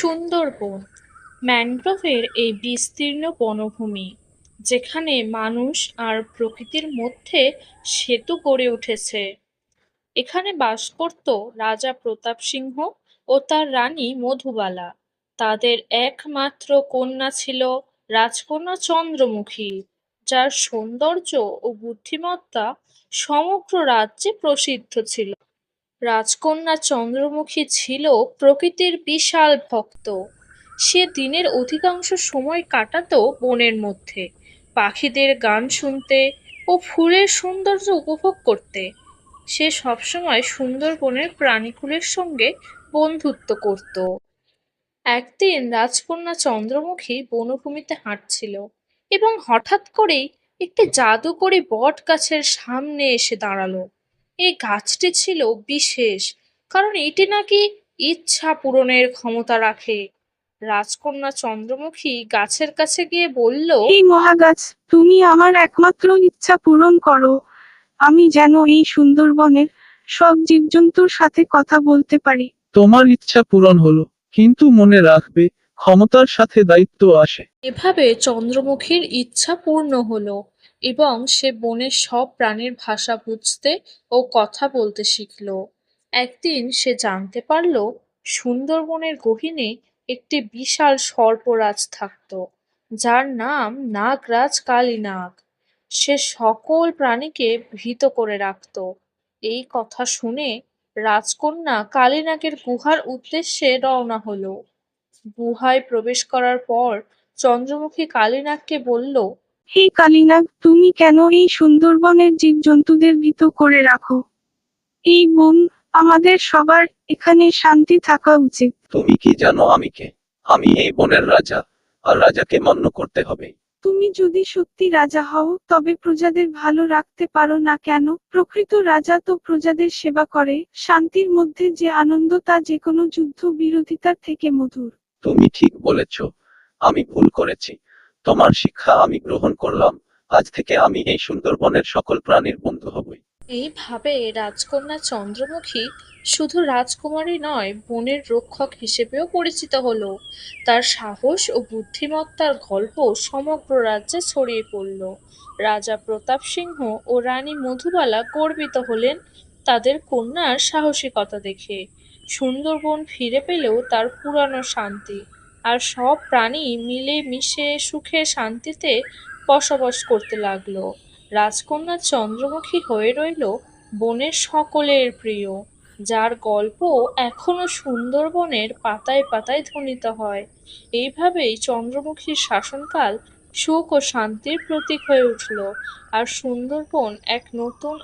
সুন্দরবন। ম্যানগ্রোভের এই বিস্তীর্ণ বনভূমি, যেখানে মানুষ আর প্রকৃতির মধ্যে সেতু গড়ে উঠেছে। এখানে বাস করত রাজা প্রতাপ সিংহ ও তার রানী মধুবালা। তাদের একমাত্র কন্যা ছিল রাজকন্যা চন্দ্রমুখী, যার সৌন্দর্য ও বুদ্ধিমত্তা সমগ্র রাজ্যে প্রসিদ্ধ ছিল। রাজকন্যা চন্দ্রমুখী ছিল প্রকৃতির বিশাল ভক্ত। সে দিনের অধিকাংশ সময় কাটাতো বনের মধ্যে, পাখিদের গান শুনতে ও ফুলের সৌন্দর্য উপভোগ করতে। সে সবসময় সুন্দরবনের প্রাণীকুলের সঙ্গে বন্ধুত্ব করত। একদিন রাজকন্যা চন্দ্রমুখী বনভূমিতে হাঁটছিল এবং হঠাৎ করেই একটি জাদুকরী বট গাছের সামনে এসে দাঁড়াল। এই গাছটি ছিল বিশেষ কারণ এটি নাকি ইচ্ছা পূরণের ক্ষমতা রাখে। রাজকন্যা চন্দ্রমুখী গাছের কাছে গিয়ে বলল এই মহাগাছ তুমি আমার একমাত্র ইচ্ছা পূরণ করো। আমি যেন এই সুন্দরবনের সব জীবজন্তুর সাথে কথা বলতে পারি। তোমার ইচ্ছা পূরণ হলো কিন্তু মনে রাখবে ক্ষমতার সাথে দায়িত্ব আসে। এভাবে চন্দ্রমুখীর ইচ্ছা পূর্ণ হলো। এবং সে বনের সব প্রাণীর ভাষা বুঝতে ও কথা বলতে শিখলো। একদিন সে জানতে পারল, সুন্দরবনের গহীনে একটি বিশাল সর্পরাজ থাকত, যার নাম নাগরাজ কালীনাগ। সে সকল প্রাণীকে ভীত করে রাখত। এই কথা শুনে রাজকন্যা কালীনাগের গুহার উদ্দেশ্যে রওনা হলো। গুহায় প্রবেশ করার পর চন্দ্রমুখী কালীনাগকে বলল হে কালিনাগ তুমি কেন এই সুন্দরবনের জীবজন্তুদের ভীত করে রাখো? এই বোন আমাদের সবার এখানে শান্তি থাকা উচিত। তুমি কি জানো আমি কে? আমি এই বনের রাজা আর রাজাকে মান্য করতে হবে। তুমি যদি সত্যি রাজা হও তবে প্রজাদের ভালো রাখতে পারো না কেন? প্রকৃত রাজা তো প্রজাদের সেবা করে শান্তির মধ্যে যে আনন্দ তা যে কোনো যুদ্ধ বিরোধিতার থেকে মধুর। তুমি ঠিক বলেছ আমি ভুল করেছি। তোমার শিক্ষা আমি গ্রহণ করলাম। আজ থেকে আমি এই সুন্দরবনের সকল প্রাণীর বন্ধু হবই। এইভাবে রাজকন্যা চন্দ্রমুখী শুধু রাজকুমারী নয়, বনের রক্ষক হিসেবেও পরিচিত হলো। তার সাহস ও বুদ্ধিমত্তার গল্প সমগ্র রাজ্যে ছড়িয়ে পড়ল। রাজা প্রতাপ সিংহ ও রানী মধুবালা গর্বিত হলেন তাদের কন্যার সাহসিকতা দেখে। সুন্দরবন ফিরে পেলেও তার পুরানো শান্তি আর সব প্রাণী মিলে মিশে সুখে শান্তিতে বসবাস করতে লাগল। রাজকন্যা চন্দ্রমুখী হয়ে রইল বনের সকলের প্রিয়, যার গল্প এখনও সুন্দরবনের পাতায় পাতায় ধ্বনিত হয়। এইভাবেই চন্দ্রমুখীর শাসনকাল সুখ ও শান্তির প্রতীক হয়ে উঠল, আর সুন্দরবন এক নতুন